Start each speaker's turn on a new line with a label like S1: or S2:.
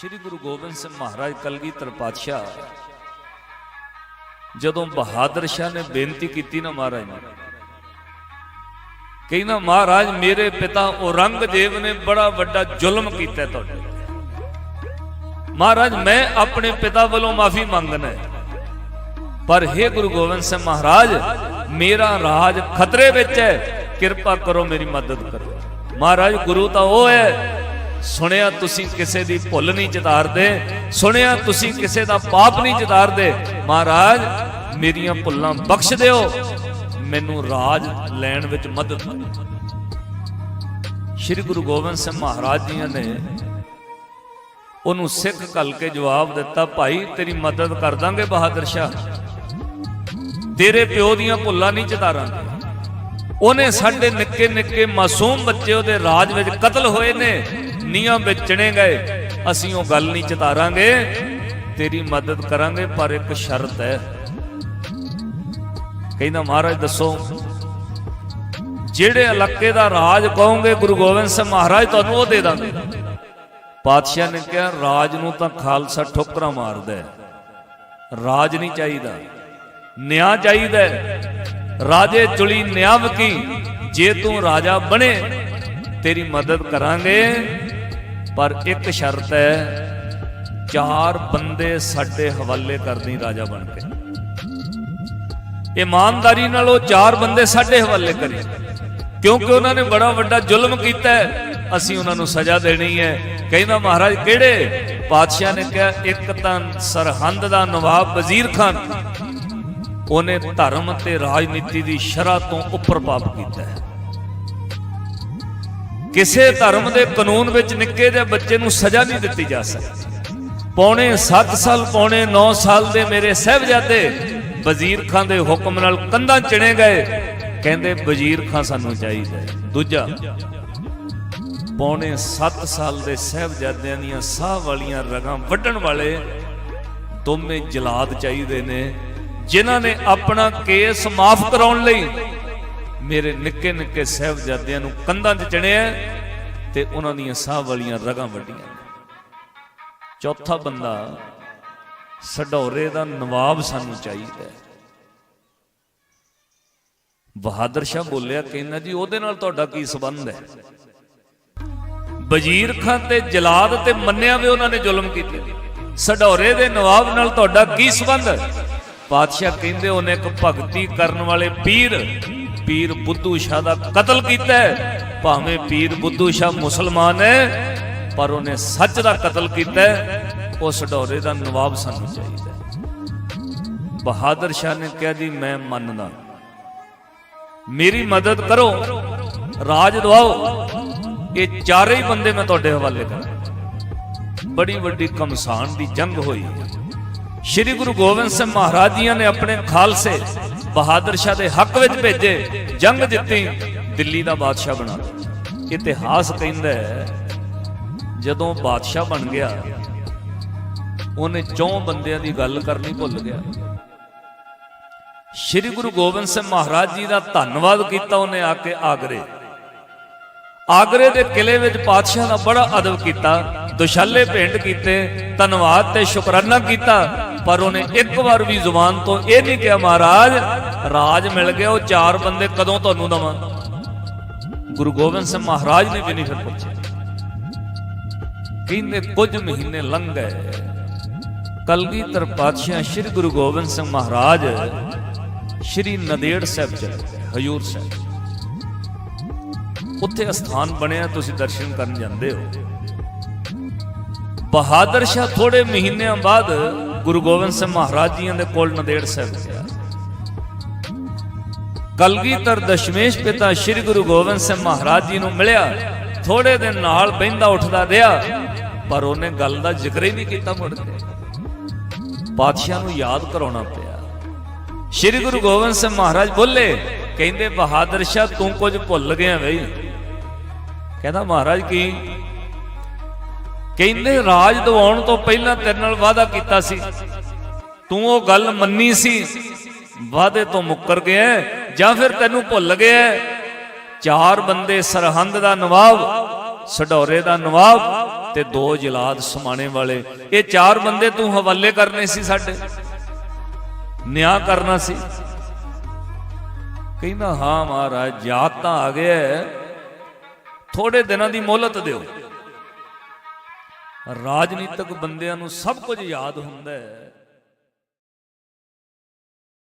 S1: ਸ੍ਰੀ ਗੁਰੂ ਗੋਬਿੰਦ ਸਿੰਘ ਮਹਾਰਾਜ ਕਲਗੀਧਰ ਪਾਤਸ਼ਾਹ ਜਦੋਂ ਬਹਾਦਰ ਸ਼ਾਹ ਨੇ ਬੇਨਤੀ ਕੀਤੀ ਨਾ ਮਹਾਰਾਜ ਨੂੰ ਕਹਿੰਦਾ ਮਹਾਰਾਜ, ਮੇਰੇ ਪਿਤਾ ਔਰੰਗਜ਼ੇਬ ਨੇ ਬੜਾ ਵੱਡਾ ਜ਼ੁਲਮ ਕੀਤਾ ਤੁਹਾਡੇ ਮਹਾਰਾਜ, ਮੈਂ ਆਪਣੇ ਪਿਤਾ ਵੱਲੋਂ ਮਾਫੀ ਮੰਗਣਾ ਪਰ हे ਗੁਰੂ ਗੋਬਿੰਦ ਸਿੰਘ ਮਹਾਰਾਜ, ਮੇਰਾ ਰਾਜ ਖਤਰੇ ਵਿੱਚ ਹੈ। ਕਿਰਪਾ ਕਰੋ, ਮੇਰੀ ਮਦਦ ਕਰੋ। ਮਹਾਰਾਜ, ਗੁਰੂ ਤਾਂ ਉਹ ਹੈ ਸੁਣਿਆ ਤੁਸੀਂ ਕਿਸੇ ਦੀ ਭੁੱਲ ਨਹੀਂ ਚਿਤਾਰਦੇ ਸੁਣਿਆ ਤੁਸੀਂ ਕਿਸੇ ਦਾ ਪਾਪ ਨਹੀਂ ਚਿਤਾਰਦੇ ਮਹਾਰਾਜ, ਮੇਰੀਆਂ ਭੁੱਲਾਂ ਬਖਸ਼ ਦਿਓ, ਮੈਨੂੰ ਰਾਜ ਲੈਣ ਵਿੱਚ ਮਦਦ ਸ੍ਰੀ ਗੁਰੂ ਗੋਬਿੰਦ ਸਿੰਘ ਮਹਾਰਾਜ ਜੀਆਂ ਨੇ ਉਹਨੂੰ ਸਿੱਖ ਕਲ ਕੇ ਜਵਾਬ ਦਿੱਤਾ, ਭਾਈ, ਤੇਰੀ ਮਦਦ ਕਰ ਦਾਂਗੇ, ਬਹਾਦਰ ਸ਼ਾਹ। ਤੇਰੇ ਪਿਓ ਦੀਆਂ ਭੁੱਲਾਂ ਨਹੀਂ ਚਿਤਾਰਾਂਗੇ ਉਹਨੇ ਸਾਡੇ ਨਿੱਕੇ ਨਿੱਕੇ ਮਾਸੂਮ ਬੱਚੇ ਉਹਦੇ ਰਾਜ ਵਿੱਚ ਕਤਲ ਹੋਏ ਨੇ। ਨੀਆਂ ਵੇਚਣੇ ਗਏ, ਅਸੀਂ ਉਹ ਗੱਲ ਨਹੀਂ ਚਿਤਾਰਾਂਗੇ, ਤੇਰੀ ਮਦਦ ਕਰਾਂਗੇ, ਪਰ ਇੱਕ ਸ਼ਰਤ ਹੈ। ਕਹਿੰਦਾ, ਮਹਾਰਾਜ, ਦੱਸੋ, ਜਿਹੜੇ ਇਲਾਕੇ ਦਾ ਰਾਜ ਕਹੋਗੇ, ਗੁਰੂ ਗੋਬਿੰਦ ਸਿੰਘ ਮਹਾਰਾਜ, ਤੁਹਾਨੂੰ ਉਹ ਦੇ ਦਾਂਗੇ। ਪਾਤਸ਼ਾਹ ਨੇ ਕਿਹਾ, ਰਾਜ ਨੂੰ ਤਾਂ ਖਾਲਸਾ ਠੋਕਰਾਂ ਮਾਰਦਾ ਹੈ। ਰਾਜ ਨਹੀਂ ਚਾਹੀਦਾ। ਨਿਆਂ ਚਾਹੀਦਾ ਰਾਜੇ ਚੁਲੀ ਨਿਆਂ ਵਕੀ, ਜੇ ਤੂੰ ਰਾਜਾ ਬਣੇ, ਤੇਰੀ ਮਦਦ ਕਰਾਂਗੇ। ਪਰ ਇੱਕ ਸ਼ਰਤ ਹੈ, ਚਾਰ ਬੰਦੇ ਸਾਡੇ ਹਵਾਲੇ ਕਰਦੀ ਰਾਜਾ ਬਣ ਕੇ। ਇਮਾਨਦਾਰੀ ਨਾਲ ਉਹ ਚਾਰ ਬੰਦੇ ਸਾਡੇ ਹਵਾਲੇ ਕਰੇ। ਕਿਉਂਕਿ ਉਹਨਾਂ ਨੇ ਬੜਾ ਵੱਡਾ ਜ਼ੁਲਮ ਕੀਤਾ ਅਸੀਂ ਉਹਨਾਂ ਨੂੰ ਸਜ਼ਾ ਦੇਣੀ ਹੈ। ਕਹਿੰਦਾ ਮਹਾਰਾਜ, ਕਿਹੜੇ? ਪਾਤਸ਼ਾਹ ਨੇ ਕਿਹਾ, ਇੱਕ ਤਾਂ ਸਰਹੰਦ ਦਾ ਨਵਾਬ ਵਜ਼ੀਰ ਖਾਨ। ਉਹਨੇ ਧਰਮ ਤੇ ਰਾਜਨੀਤੀ ਦੀ ਸ਼ਰ੍ਹਾ ਤੋਂ ਉੱਪਰ ਪਾਪ ਕੀਤਾ ਹੈ। ਕਿਸੇ ਧਰਮ ਦੇ ਕਾਨੂੰਨ ਵਿੱਚ ਨਿੱਕੇ ਜਿਹੇ ਬੱਚੇ ਨੂੰ ਸਜ਼ਾ ਨਹੀਂ ਦਿੱਤੀ ਜਾ ਸਕਦੀ। ਪੌਣੇ 7 ਸਾਲ, ਪੌਣੇ 9 ਸਾਲ ਦੇ ਮੇਰੇ ਸਹਿਬਜ਼ਾਦੇ ਵਜ਼ੀਰ ਖਾਨ ਦੇ ਹੁਕਮ ਨਾਲ ਕੰਧਾਂ ਚਿਣੇ ਗਏ। ਕਹਿੰਦੇ, ਵਜ਼ੀਰ ਖਾਂ ਸਾਨੂੰ ਚਾਹੀਦਾ ਦੂਜਾ, ਪੌਣੇ 7 ਸਾਲ ਦੇ ਸਹਿਬਜ਼ਾਦਿਆਂ ਦੀਆਂ ਸਾਹ ਵਾਲੀਆਂ ਰਗਾਂ ਵੱਢਣ ਵਾਲੇ ਦੋਵੇਂ ਜਲਾਦ ਚਾਹੀਦੇ ਨੇ, ਜਿਨ੍ਹਾਂ ਨੇ ਆਪਣਾ ਕੇਸ ਮਾਫ ਕਰਾਉਣ ਲਈ ਮੇਰੇ ਨਿੱਕੇ ਨਿੱਕੇ ਸਹਿਬਜ਼ਾਦਿਆਂ ਨੂੰ ਕੰਧਾਂ 'ਚ ਚਿਣਿਆ ਤੇ ਉਹਨਾਂ ਦੀਆਂ ਸਾਹ ਵਾਲੀਆਂ ਰਗਾਂ ਵੱਡੀਆਂ ਚੌਥਾ ਬੰਦਾ ਸਡੌਰੇ ਦਾ ਨਵਾਬ ਸਾਨੂੰ ਚਾਹੀਦਾ ਬਹਾਦਰ ਸ਼ਾਹ ਬੋਲਿਆ ਕਹਿੰਦਾ ਜੀ, ਉਹਦੇ ਨਾਲ ਤੁਹਾਡਾ ਕੀ ਸਬੰਧ ਹੈ? ਵਜ਼ੀਰ ਖਾਨ ਤੇ ਜਲਾਦ ਤੇ ਮੰਨਿਆ ਵੀ ਉਹਨਾਂ ਨੇ ਜ਼ੁਲਮ ਕੀਤੇ। ਸਡੌਰੇ ਦੇ ਨਵਾਬ ਨਾਲ ਤੁਹਾਡਾ ਕੀ ਸਬੰਧ ਪਾਤਸ਼ਾਹ ਕਹਿੰਦੇ, ਉਹਨੇ ਇੱਕ ਭਗਤੀ ਕਰਨ ਵਾਲੇ ਪੀਰ ਪੀਰ ਬੁੱਧੂ ਸ਼ਾਹ ਦਾ ਕਤਲ ਕੀਤਾ ਹੈ। ਭਾਵੇਂ ਪੀਰ ਬੁੱਧੂ ਸ਼ਾਹ ਮੁਸਲਮਾਨ ਹੈ, ਪਰ ਉਹਨੇ ਸੱਚ ਦਾ ਕਤਲ ਕੀਤਾ ਹੈ। ਉਹ ਸਢੌਰੇ ਦਾ ਨਵਾਬ ਸਾਨੂੰ ਚਾਹੀਦਾ ਬਹਾਦਰ ਸ਼ਾਹ ਨੇ ਕਿਹਾ, ਜੀ, ਮੈਂ ਮੰਨਦਾ ਮੇਰੀ ਮਦਦ ਕਰੋ। ਰਾਜ ਦਵਾਓ। ਇਹ ਚਾਰੇ ਹੀ ਬੰਦੇ ਮੈਂ ਤੁਹਾਡੇ ਹਵਾਲੇ ਕਰਾਂ। ਬੜੀ ਵੱਡੀ ਕਮਸਾਨ ਦੀ ਜੰਗ ਹੋਈ। ਸ਼੍ਰੀ ਗੁਰੂ ਗੋਬਿੰਦ ਸਿੰਘ ਮਹਾਰਾਜ ਜੀਆਂ ਨੇ ਆਪਣੇ ਖਾਲਸੇ ਬਹਾਦਰ ਸ਼ਾਹ ਦੇ ਹੱਕ ਵਿੱਚ ਭੇਜੇ, ਜੰਗ ਜਿੱਤੀ, ਦਿੱਲੀ ਦਾ ਬਾਦਸ਼ਾਹ ਬਣਾ। ਇਤਿਹਾਸ ਕਹਿੰਦਾ ਹੈ, ਜਦੋਂ ਬਾਦਸ਼ਾਹ ਬਣ ਗਿਆ, ਉਹਨੇ ਚੌਂ ਬੰਦਿਆਂ ਦੀ ਗੱਲ ਕਰਨੀ ਭੁੱਲ ਗਿਆ। ਸ਼੍ਰੀ ਗੁਰੂ ਗੋਬਿੰਦ ਸਿੰਘ ਮਹਾਰਾਜ ਜੀ ਦਾ ਧੰਨਵਾਦ ਕੀਤਾ ਉਹਨੇ ਆ ਕੇ ਆਗਰੇ। ਆਗਰੇ ਦੇ ਕਿਲੇ ਵਿੱਚ ਪਾਤਸ਼ਾਹ ਦਾ ਬੜਾ ਅਦਬ ਕੀਤਾ, ਦੁਸ਼ਾਲੇ ਭੇਂਟ ਕੀਤੇ, ਧੰਨਵਾਦ ਤੇ ਸ਼ੁਕਰਾਨਾ ਕੀਤਾ, ਪਰ ਉਹਨੇ ਇੱਕ ਵਾਰ ਵੀ ਜ਼ੁਬਾਨ ਤੋਂ ਇਹ ਨਹੀਂ ਕਿਹਾ, ਮਹਾਰਾਜ ਰਾਜ ਮਿਲ ਗਿਆ, ਉਹ ਚਾਰ ਬੰਦੇ ਕਦੋਂ ਤੁਹਾਨੂੰ ਦਵਾਂ? ਗੁਰੂ ਗੋਬਿੰਦ ਸਿੰਘ ਮਹਾਰਾਜ ਨੇ ਵੀ ਨਹੀਂ ਫਿਰ ਪੁੱਛਿਆ। ਕਹਿੰਦੇ, ਕੁਝ ਮਹੀਨੇ ਲੰਘ ਗਏ। ਕਲਗੀਧਰ ਪਾਤਸ਼ਾਹ ਸ੍ਰੀ ਗੁਰੂ ਗੋਬਿੰਦ ਸਿੰਘ ਮਹਾਰਾਜ ਸ੍ਰੀ ਨਦੇੜ ਸਾਹਿਬ ਚਲੇ ਗਏ ਹਜੂਰ ਸਾਹਿਬ। ਉੱਥੇ ਅਸਥਾਨ ਬਣਿਆ, ਤੁਸੀਂ ਦਰਸ਼ਨ ਕਰਨ ਜਾਂਦੇ ਹੋ। ਬਹਾਦਰ ਸ਼ਾਹ ਥੋੜੇ ਮਹੀਨਿਆਂ ਬਾਅਦ ਗੁਰੂ ਗੋਬਿੰਦ ਸਿੰਘ ਮਹਾਰਾਜ ਜੀਆਂ ਦੇ ਕੋਲ ਨਦੇੜ ਸਾਹਿਬ ਗਿਆ। ਕਲਗੀਧਰ ਦਸ਼ਮੇਸ਼ ਪਿਤਾ ਸ੍ਰੀ ਗੁਰੂ ਗੋਬਿੰਦ ਸਿੰਘ ਮਹਾਰਾਜ ਜੀ ਨੂੰ ਮਿਲਿਆ ਥੋੜੇ ਦਿਨ ਨਾਲ ਬਹਿੰਦਾ ਉੱਠਦਾ ਰਿਹਾ, ਪਰ ਉਹਨੇ ਗੱਲ ਦਾ ਜ਼ਿਕਰ ਹੀ ਨਹੀਂ ਕੀਤਾ ਮੁੜ ਕੇ। ਪਾਤਸ਼ਾਹ ਨੂੰ ਯਾਦ ਕਰਾਉਣਾ ਪਿਆ। ਸ੍ਰੀ ਗੁਰੂ ਗੋਬਿੰਦ ਸਿੰਘ ਮਹਾਰਾਜ ਬੋਲੇ, ਕਹਿੰਦੇ, ਬਹਾਦਰ ਸ਼ਾਹ, ਤੂੰ ਕੁਝ ਭੁੱਲ ਗਿਆ ਬਈ ਕਹਿੰਦਾ, ਮਹਾਰਾਜ ਕੀ? ਕਹਿੰਦੇ, ਰਾਜ ਦਿਵਾਉਣ ਤੋਂ ਪਹਿਲਾਂ ਤੇਰੇ ਨਾਲ ਵਾਅਦਾ ਕੀਤਾ ਸੀ। ਤੂੰ ਉਹ ਗੱਲ ਮੰਨੀ ਸੀ, ਵਾਅਦੇ ਤੋਂ ਮੁੱਕਰ ਗਿਆ। ਜਾਂ ਫਿਰ ਤੈਨੂੰ ਭੁੱਲ ਗਿਆ ਚਾਰ ਬੰਦੇ ਸਰਹੰਦ ਦਾ ਨਵਾਬ ਸਡੌਰੇ ਦਾ ਨਵਾਬ ਤੇ ਦੋ ਜਲਾਦ ਸਮਾਣੇ ਵਾਲੇ। ਇਹ ਚਾਰ ਬੰਦੇ ਤੂੰ ਹਵਾਲੇ ਕਰਨੇ ਸੀ ਸਾਡੇ? ਨਿਆਂ ਕਰਨਾ ਸੀ? ਕਹਿੰਦਾ, ਹਾਂ ਮਹਾਰਾਜ, ਯਾਦ ਤਾਂ ਆ ਗਿਆ ਥੋੜੇ ਦਿਨਾਂ ਦੀ ਮੋਹਲਤ ਦਿਓ। ਰਾਜਨੀਤਿਕ ਬੰਦਿਆਂ ਨੂੰ ਸਭ ਕੁਝ ਯਾਦ ਹੁੰਦਾ ਹੈ।